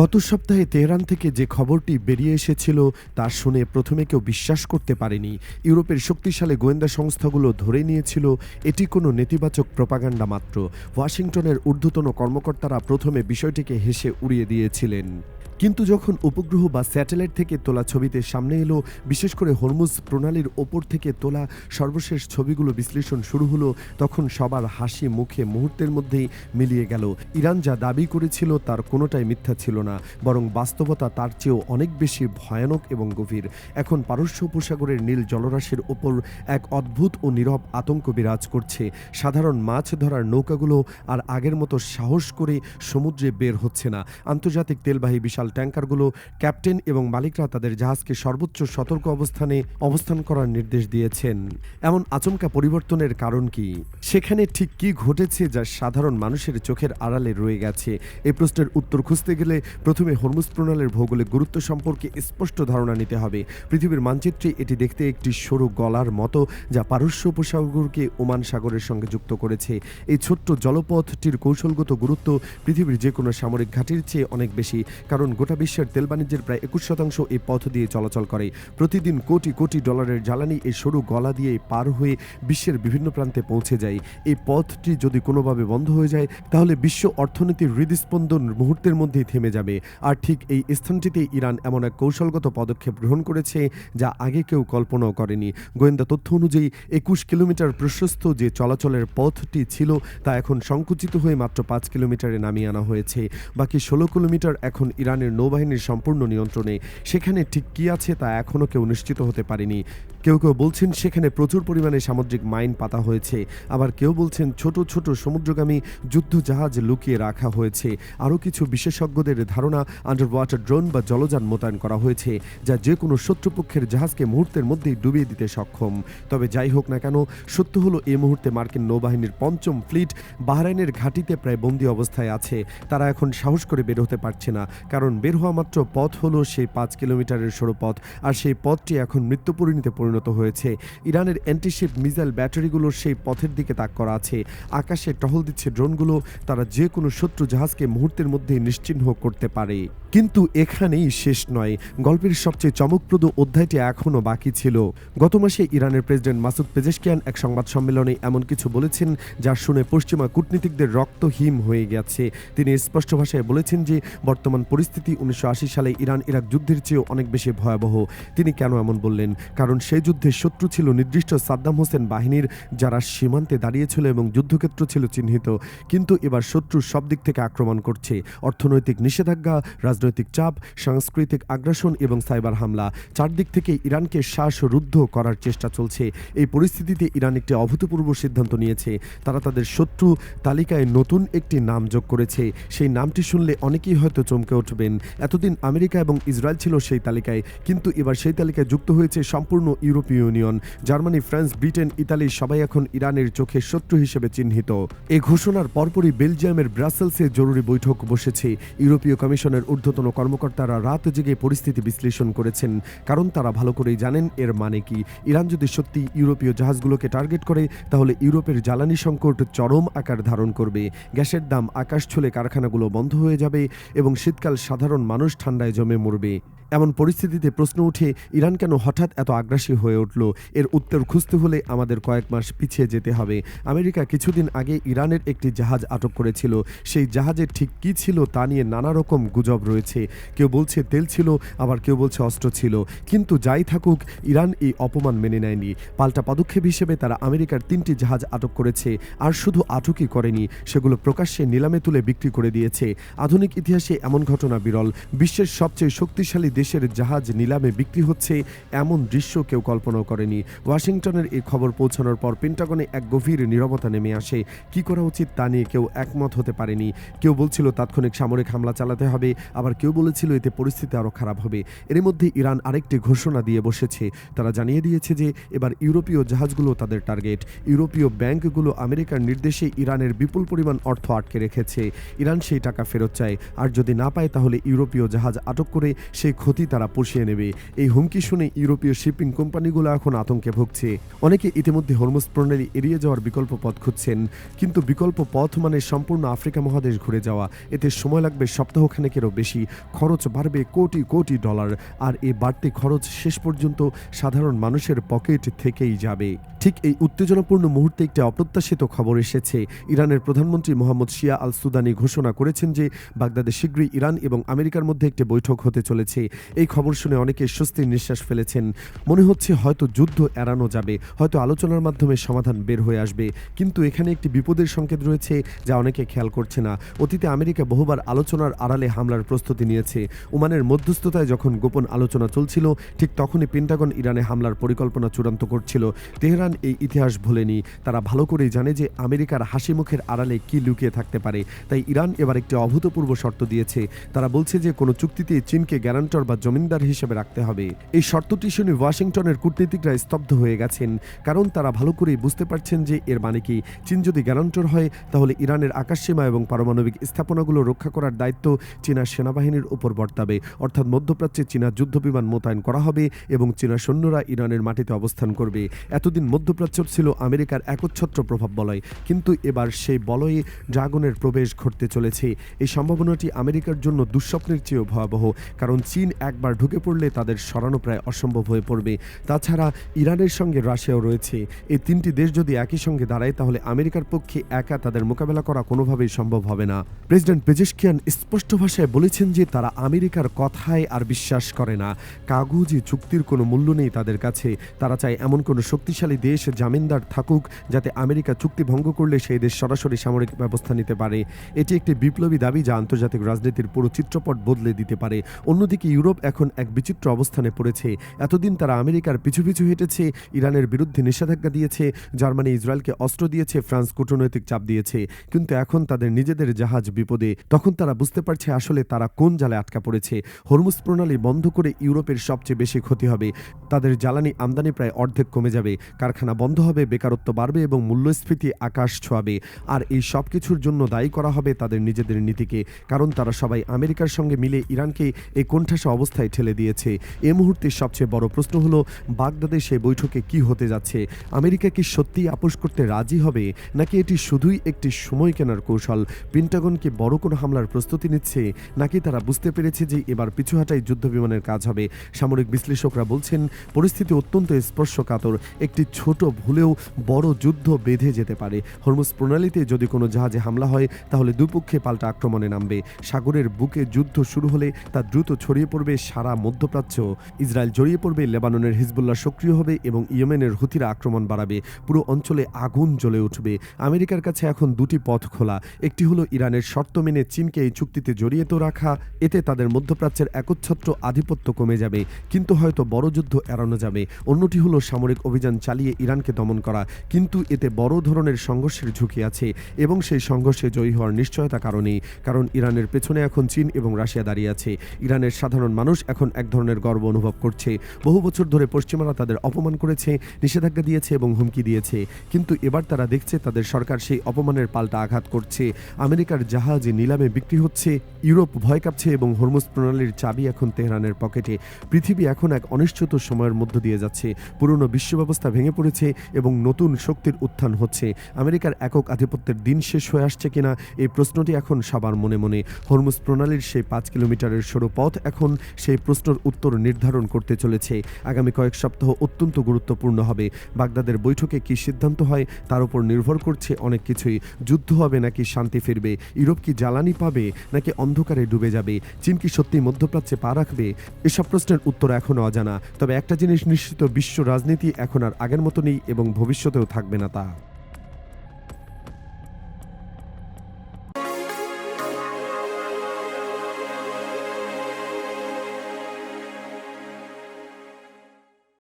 গত সপ্তাহে তেহরান থেকে যে খবরটি বেরিয়ে এসেছিল তা শুনে প্রথমে কেউ বিশ্বাস করতে পারেনি। ইউরোপের শক্তিশালী গোয়েন্দা সংস্থাগুলো ধরে নিয়েছিল, এটি কোনো নেতিবাচক প্রপাগান্ডা মাত্র। ওয়াশিংটনের ঊর্ধ্বতন কর্মকর্তারা প্রথমে বিষয়টিকে হেসে উড়িয়ে দিয়েছিলেন। কিন্তু যখন উপগ্রহ বা স্যাটেলাইট থেকে তোলা ছবিতে সামনে এলো, বিশেষ করে হরমুজ প্রণালীর ওপর থেকে তোলা সর্বশেষ ছবিগুলো বিশ্লেষণ শুরু হলো, তখন সবার হাসি মুখে মুহূর্তের মধ্যেই মিলিয়ে গেল। ইরান যা দাবি করেছিল তার কোনোটাই মিথ্যা ছিল না, বরং বাস্তবতা তার চেয়েও অনেক বেশি ভয়ানক এবং গভীর। এখন পারস্য উপসাগরের নীল জলরাশির ওপর এক অদ্ভুত ও নীরব আতঙ্ক বিরাজ করছে। সাধারণ মাছ ধরার নৌকাগুলো আর আগের মতো সাহস করে সমুদ্রে বের হচ্ছে না। আন্তর্জাতিক তেলবাহী বিশাল ট্যাঙ্কারগুলো ক্যাপ্টেন এবং মালিকরা তাদের জাহাজকে সর্বোচ্চ সতর্ক অবস্থানে অবস্থান করার নির্দেশ দিয়েছেন। এমন আচমকা পরিবর্তনের কারণ কি? সেখানে ঠিক কি ঘটেছে যা সাধারণ মানুষের চোখের আড়ালে রয়ে গেছে? এই প্রশ্নের উত্তর খুঁজতে গেলে প্রথমে হরমুজ প্রণালীর ভৌগোলিক গুরুত্ব সম্পর্কে স্পষ্ট ধারণা নিতে হবে। পৃথিবীর মানচিত্রে এটি দেখতে একটি সরু গলার মতো, যা পারস্য উপসাগরকে ওমান সাগরের সঙ্গে যুক্ত করেছে। এই ছোট্ট জলপথটির কৌশলগত গুরুত্ব পৃথিবীর যে কোনো সামরিক ঘাঁটির চেয়ে অনেক বেশি, কারণ গোটা বিশ্বের তেল বাণিজ্যের প্রায় একুশ শতাংশ এই পথ দিয়ে চলাচল করে। প্রতিদিন কোটি কোটি ডলারের জ্বালানি এই সরু গলা দিয়ে পার হয়ে বিশ্বের বিভিন্ন প্রান্তে পৌঁছে যায়। এই পথটি যদি কোনোভাবে বন্ধ হয়ে যায়, তাহলে বিশ্ব অর্থনীতির হৃদস্পন্দন মুহূর্তের মধ্যেই থেমে যাবে। আর ঠিক এই স্থানটিতে ইরান এমন এক কৌশলগত পদক্ষেপ গ্রহণ করেছে যা আগে কেউ কল্পনাও করেনি। গোয়েন্দা তথ্য অনুযায়ী, একুশ কিলোমিটার প্রশস্ত যে চলাচলের পথটি ছিল, তা এখন সংকুচিত হয়ে মাত্র পাঁচ কিলোমিটারে নামিয়ে আনা হয়েছে। বাকি ষোলো কিলোমিটার এখন ইরানের নৌবাহিনীর সম্পূর্ণ নিয়ন্ত্রণে। সেখানে ঠিক কী আছে তা এখনও কেউ নিশ্চিত হতে পারেনি। কেউ কেউ বলছেন সেখানে প্রচুর পরিমাণে সামুদ্রিক মাইন পাতা হয়েছে। আবার কেউ বলছেন ছোট ছোট সমুদ্রগামী যুদ্ধ জাহাজ লুকিয়ে রাখা হয়েছে। আরও কিছু বিশেষজ্ঞদের ধারণা আন্ডার ওয়াটার ড্রোন বা জলযান মোতায়েন করা হয়েছে, যা যে কোনো শত্রুপক্ষের জাহাজকে মুহূর্তের মধ্যেই ডুবিয়ে দিতে সক্ষম। তবে যাই হোক না কেন, সত্য হলো এই মুহূর্তে মার্কিন নৌবাহিনীর পঞ্চম ফ্লিট বাহরাইনের ঘাঁটিতে প্রায় বন্দি অবস্থায় আছে। তারা এখন সাহস করে বের হতে পারছে না, কারণ বের হওয়া মাত্র পথ হলো সেই পাঁচ কিলোমিটারের সরু পথ, আর সেই পথটি এখন মৃত্যুপরিণীতে পরিণত হয়েছে। ইরানের অ্যান্টিশিপ মিসাইল ব্যাটারিগুলোর সেই পথের দিকে তাক করা আছে। আকাশে টহল দিচ্ছে ড্রোনগুলো, তারা যে কোনো শত্রু জাহাজকে মুহূর্তের মধ্যেই নিশ্চিহ্ন করতে পারে। কিন্তু এখানেই শেষ নয়। গল্পের সবচেয়ে চমকপ্রদ অধ্যায়টি এখনও বাকি ছিল। গত মাসে ইরানের প্রেসিডেন্ট মাসুদ পেজেশকিয়ান এক সংবাদ সম্মেলনে এমন কিছু বলেছেন যা শুনে পশ্চিমা কূটনীতিকদের রক্ত হিম হয়ে গেছে। তিনি স্পষ্ট ভাষায় বলেছেন যে, বর্তমান পরিস্থিতি উনিশশো আশি সালে ইরান ইরাক যুদ্ধের চেয়েও অনেক বেশি ভয়াবহ। তিনি কেন এমন বললেন? কারণ সেই যুদ্ধে শত্রু ছিল নির্দিষ্ট সাদ্দাম হোসেন বাহিনীর, যারা সীমান্তে দাঁড়িয়েছিল এবং যুদ্ধক্ষেত্র ছিল চিহ্নিত। কিন্তু এবার শত্রু সব দিক থেকে আক্রমণ করছে। অর্থনৈতিক নিষেধাজ্ঞা, রাজনৈতিক চাপ, সাংস্কৃতিক আগ্রাসন এবং সাইবার হামলা। চারদিক থেকে ইরানকে শ্বাসরুদ্ধ করার চেষ্টা চলছে। এই পরিস্থিতিতে ইরান একটি অভূতপূর্ব সিদ্ধান্ত নিয়েছে। তারা তাদের শত্রু তালিকায় নতুন একটি নাম যোগ করেছে। সেই নামটি শুনলে অনেকেই হয়তো চমকে উঠবেন। এতদিন আমেরিকা এবং ইসরায়েল ছিল সেই তালিকায়, কিন্তু এবার সেই তালিকায় যুক্ত হয়েছে সম্পূর্ণ ইউরোপীয় union. Germany, France, Britain, Italy সবাই এখন ইরানের চোখে শত্রু হিসেবে চিহ্নিত। এই ঘোষণার পরপরই বেলজিয়ামের ব্রাসেলসে জরুরি বৈঠক বসেছে। ইউরোপীয় কমিশনের ঊর্ধ্বতন কর্মকর্তারা রাত জেগে পরিস্থিতি বিশ্লেষণ করেছেন, কারণ তারা ভালো করেই জানেন এর মানে কি। ইরান যদি সত্যি ইউরোপীয় জাহাজগুলোকে টার্গেট করে, তাহলে ইউরোপের জ্বালানি সংকট চরম আকার ধারণ করবে। গ্যাসের দাম আকাশ ছুলে কারখানাগুলো বন্ধ হয়ে যাবে এবং শীতকাল সাধারণ মানুষ ঠান্ডায় জমে মরবে। এমন পরিস্থিতিতে প্রশ্ন উঠে, ইরান কেন হঠাৎ এত আগ্রাসী হয়ে উঠল? এর উত্তর খুঁজতে হলে আমাদের কয়েক মাস পিছিয়ে যেতে হবে। আমেরিকা কিছুদিন আগে ইরানের একটি জাহাজ আটক করেছিল। সেই জাহাজের ঠিক কী ছিল তা নিয়ে নানা রকম গুজব রয়েছে। কেউ বলছে তেল ছিল, আবার কেউ বলছে অস্ত্র ছিল। কিন্তু যাই থাকুক, ইরান এই অপমান মেনে নেয়নি। পাল্টা পদক্ষেপ হিসেবে তারা আমেরিকার তিনটি জাহাজ আটক করেছে, আর শুধু আটকই করেনি, সেগুলো প্রকাশ্যে নিলামে তুলে বিক্রি করে দিয়েছে। আধুনিক ইতিহাসে এমন ঘটনা বিরল। বিশ্বের সবচেয়ে শক্তিশালী দেশের জাহাজ নিলামে বিক্রি হচ্ছে, এমন দৃশ্য কেউ কল্পনাও করেনি। ওয়াশিংটনের এই খবর পৌঁছানোর পর পেন্টাগনে এক গভীর নীরবতা নেমে আসে। কি করা উচিত তা নিয়ে কেউ একমত হতে পারেনি। কেউ বলছিল, তাৎক্ষণিক সামরিক হামলা চালাতে হবে আবার কেউ বলেছিল এতে পরিস্থিতি আরও খারাপ হবে। এর মধ্যে ইরান আরেকটি ঘোষণা দিয়ে বসেছে। তারা জানিয়ে দিয়েছে যে, এবার ইউরোপীয় জাহাজগুলো তাদের টার্গেট। ইউরোপীয় ব্যাংকগুলো আমেরিকার নির্দেশে ইরানের বিপুল পরিমাণ অর্থ আটকে রেখেছে। ইরান সেই টাকা ফেরত চায়। আর যদি না পায়, তাহলে ইউরোপীয় জাহাজ আটক করে সেই ক্ষতি তারা পুষিয়ে নেবে। এই হুমকি শুনে ইউরোপীয় শিপিং কোম্পানিগুলো এখন আতঙ্কে ভুগছে। অনেকে ইতিমধ্যে হরমুজ প্রণালী এড়িয়ে যাওয়ার বিকল্প পথ খুঁজছেন। কিন্তু বিকল্প পথ মানে সম্পূর্ণ আফ্রিকা মহাদেশ ঘুরে যাওয়া। এতে সময় লাগবে সপ্তাহখানেকেরও বেশি। খরচ বাড়বে কোটি কোটি ডলার, আর এ বাড়তি খরচ শেষ পর্যন্ত সাধারণ মানুষের পকেট থেকেই যাবে। ঠিক এই উত্তেজনাপূর্ণ মুহূর্তে একটি অপ্রত্যাশিত খবর এসেছে। ইরানের প্রধানমন্ত্রী মোহাম্মদ শিয়া আল সুদানি ঘোষণা করেছেন যে, বাগদাদে শীঘ্রই ইরান এবং আমেরিকার মধ্যে একটি বৈঠক হতে চলেছে। এই খবর শুনে অনেকে স্বস্তির নিঃশ্বাস ফেলেছেন। মনে হচ্ছে হয়তো যুদ্ধ এড়ানো যাবে, হয়তো আলোচনার মাধ্যমে সমাধান বের হয়ে আসবে। কিন্তু এখানে একটি বিপদের সংকেত রয়েছে যা অনেকে খেয়াল করছে না। অতীতে আমেরিকা বহুবার আলোচনার আড়ালে হামলার প্রস্তুতি নিয়েছে। ওমানের মধ্যস্থতায় যখন গোপন আলোচনা চলছিল, ঠিক তখনই পেন্টাগন ইরানে হামলার পরিকল্পনা চূড়ান্ত করছিল। তেহরান এই ইতিহাস ভোলেনি। তারা ভালো করেই জানে যে আমেরিকার হাসি মুখের আড়ালে কি লুকিয়ে থাকতে পারে। তাই ইরান এবার একটি অভূতপূর্ব শর্ত দিয়েছে। তারা বলছে যে কোনো চুক্তিতে চীনকে গ্যারান্টর বা জমিনদার হিসেবে রাখতে হবে। এই শর্তটি শুনে ওয়াশিংটনের কূটনীতিকরা স্তব্ধ হয়ে গেছেন। কারণ তারা ভালো করেই বুঝতে পারছেন যে এর মানে কি। চীন যদি গ্যারান্টর হয়, তাহলে ইরানের আকাশসীমা এবং পারমাণবিক স্থাপনাগুলো রক্ষা করার দায়িত্ব চীনা সেনাবাহিনীর উপর বর্তাবে। অর্থাৎ মধ্যপ্রাচ্যে চীনা যুদ্ধবিমান মোতায়েন করা হবে এবং চীনা সৈন্যরা ইরানের মাটিতে অবস্থান করবে। এতদিন মধ্যপ্রাচ্য ছিল আমেরিকার একচ্ছত্র প্রভাব বলয়। কিন্তু এবার সেই বলয়ে ড্রাগনের প্রবেশ ঘটতে চলেছে। এই সম্ভাবনাটি আমেরিকার জন্য দুঃস্বপ্নের চেয়েও ভয়াবহ, কারণ চীন একবার ঢুকে পড়লে তাদের সরানো প্রায় অসম্ভব হয়ে পড়বে। তাছাড়া ইরানের সঙ্গে রাশিয়াও রয়েছে। এই তিনটি দেশ যদি একই সঙ্গে দাঁড়ায়, তাহলে আমেরিকার পক্ষে একা তাদের মোকাবেলা করা কোনোভাবেই সম্ভব হবে না। প্রেসিডেন্ট পেজেশকিয়ান স্পষ্ট ভাষায় বলেছেন যে, তারা আমেরিকার কথায় আর বিশ্বাস করে না। কাগজে চুক্তির কোনো মূল্য নেই তাদের কাছে। তারা চায় এমন কোনো শক্তিশালী দেশ জামিনদার থাকুক, যাতে আমেরিকা চুক্তি ভঙ্গ করলে সেই দেশ সরাসরি সামরিক ব্যবস্থা নিতে পারে। এটি একটি বিপ্লবী দাবি যা আন্তর্জাতিক রাজনীতির পুরো চিত্রপট বদলে দিতে পারে। অন্যদিকে ইউরোপ এখন এক বিচিত্র অবস্থানে পড়েছে। এতদিন তারা আমেরিকার পিছু পিছু হেঁটেছে, ইরানের বিরুদ্ধে নিষেধাজ্ঞা দিয়েছে, জার্মানি ইসরায়েলকে অস্ত্র দিয়েছে, ফ্রান্স কূটনৈতিক চাপ দিয়েছে। কিন্তু এখন তাদের নিজেদের জাহাজ বিপদে। তখন তারা বুঝতে পারছে আসলে তারা কোন জালে আটকা পড়েছে। হরমুজ প্রণালী বন্ধ করে ইউরোপের সবচেয়ে বেশি ক্ষতি হবে। তাদের জ্বালানি আমদানি প্রায় অর্ধেক কমে যাবে। কারখানা বন্ধ হবে, বেকারত্ব বাড়বে এবং মূল্যস্ফীতি আকাশ ছোঁয়াবে। আর এই সব কিছুর জন্য দায়ী করা হবে তাদের নিজেদের নীতিকে, কারণ তারা সবাই আমেরিকার সঙ্গে মিলে ইরানকে এই কোণঠাসা অবস্থায় ঠেলে দিয়েছে। এ মুহূর্তে সবচেয়ে বড় প্রশ্ন হলো, বাগদাদে সে বৈঠকে কি হতে যাচ্ছে? আমেরিকা কি সত্যি আপোষ করতে রাজি হবে? নাকি এটি শুধুই একটি সময় কেনার কৌশল? পেন্টাগন কি বড় কোনো হামলার প্রস্তুতি নিচ্ছে? নাকি তারা বুঝতে পেরেছে যে এবার পিছুহাটাই যুদ্ধ বিমানের কাজ হবে? সামরিক বিশ্লেষকরা বলছেন, পরিস্থিতি অত্যন্ত স্পর্শকাতর। একটি ছোট ভুলেও বড় যুদ্ধ বেঁধে যেতে পারে। হরমুজ প্রণালীতে যদি কোনো জাহাজে হামলা হয়, তাহলে দুপক্ষে পাল্টা আক্রমণে নামবে। সাগরের বুকে যুদ্ধ শুরু হলে তা দ্রুত ছড়িয়ে পড়বে সারা মধ্যপ্রাচ্য। ইসরায়েল জড়িয়ে পড়বে লেবাননের হিজবুল্লাহ সক্রিয় হবে এবং ইয়েমেনের হুতিরা আক্রমণ বাড়াবে। পুরো অঞ্চলে আগুন জ্বলে উঠবে। আমেরিকার কাছে এখন দুটি পথ খোলা। একটি হলো ইরানের শর্ত মেনে চীনকে এই চুক্তিতে জড়িয়ে তো রাখা। এতে তাদের মধ্যপ্রাচ্যের একচ্ছত্র আধিপত্য কমে যাবে। কিন্তু হয়তো বড় যুদ্ধ এড়ানো যাবে। অন্যটি হলো সামরিক অভিযান চালিয়ে ইরানকে দমন করা। কিন্তু এতে বড় ধরনের সংঘর্ষের ঝুঁকি আছে এবং সেই সংঘর্ষে জয়ী হওয়ার নিশ্চয়তা কারণেই, কারণ ইরানের পেছনে এখন চীন এবং রাশিয়া দাঁড়িয়ে আছে। ইরানের সাধারণ মানুষ এখন এক ধরনের গর্ব অনুভব করছে। বহু বছর ধরে পশ্চিমারা তাদের অপমান করেছে, নিষেধাজ্ঞা দিয়েছে এবং হুমকি দিয়েছে। কিন্তু এবার তারা দেখছে তাদের সরকার সেই অপমানের পাল্টা আঘাত করছে। আমেরিকার জাহাজে নিলামে বিক্রি হচ্ছে, ইউরোপ ভয় কাঁপছে এবং হরমুজ প্রণালীর চাবি এখন তেহরানের পকেটে। পৃথিবী এখন এক অনিশ্চিত সময়ের মধ্য দিয়ে যাচ্ছে। পুরনো বিশ্ব ব্যবস্থা ভেঙে পড়েছে এবং নতুন শক্তির উত্থান হচ্ছে। আমেরিকার একক আধিপত্যের দিন শেষ হয়ে আসছে কিনা, এই প্রশ্নটি এখন সবার মনে মনে। হরমুজ প্রণালীর সেই পাঁচ কিলোমিটারের সরু পথ এখন সেই প্রশ্নের উত্তর নির্ধারণ করতে চলেছে। আগামী কয়েক সপ্তাহ অত্যন্ত গুরুত্বপূর্ণ হবে। বাগদাদের বৈঠকে কি সিদ্ধান্ত হয়, তার উপর নির্ভর করছে অনেক কিছুই। যুদ্ধ হবে নাকি শান্তি ফিরবে? ইউরোপ কি জ্বালানি পাবে, নাকি অন্ধকারে ডুবে যাবে? চীন কি সত্যি মধ্যপ্রাচ্যে পা রাখবে? এসব প্রশ্নের উত্তর এখনও অজানা। তবে একটা জিনিস নিশ্চিত, বিশ্ব রাজনীতি এখন আর আগের মতো নেই এবং ভবিষ্যতেও থাকবে না তা।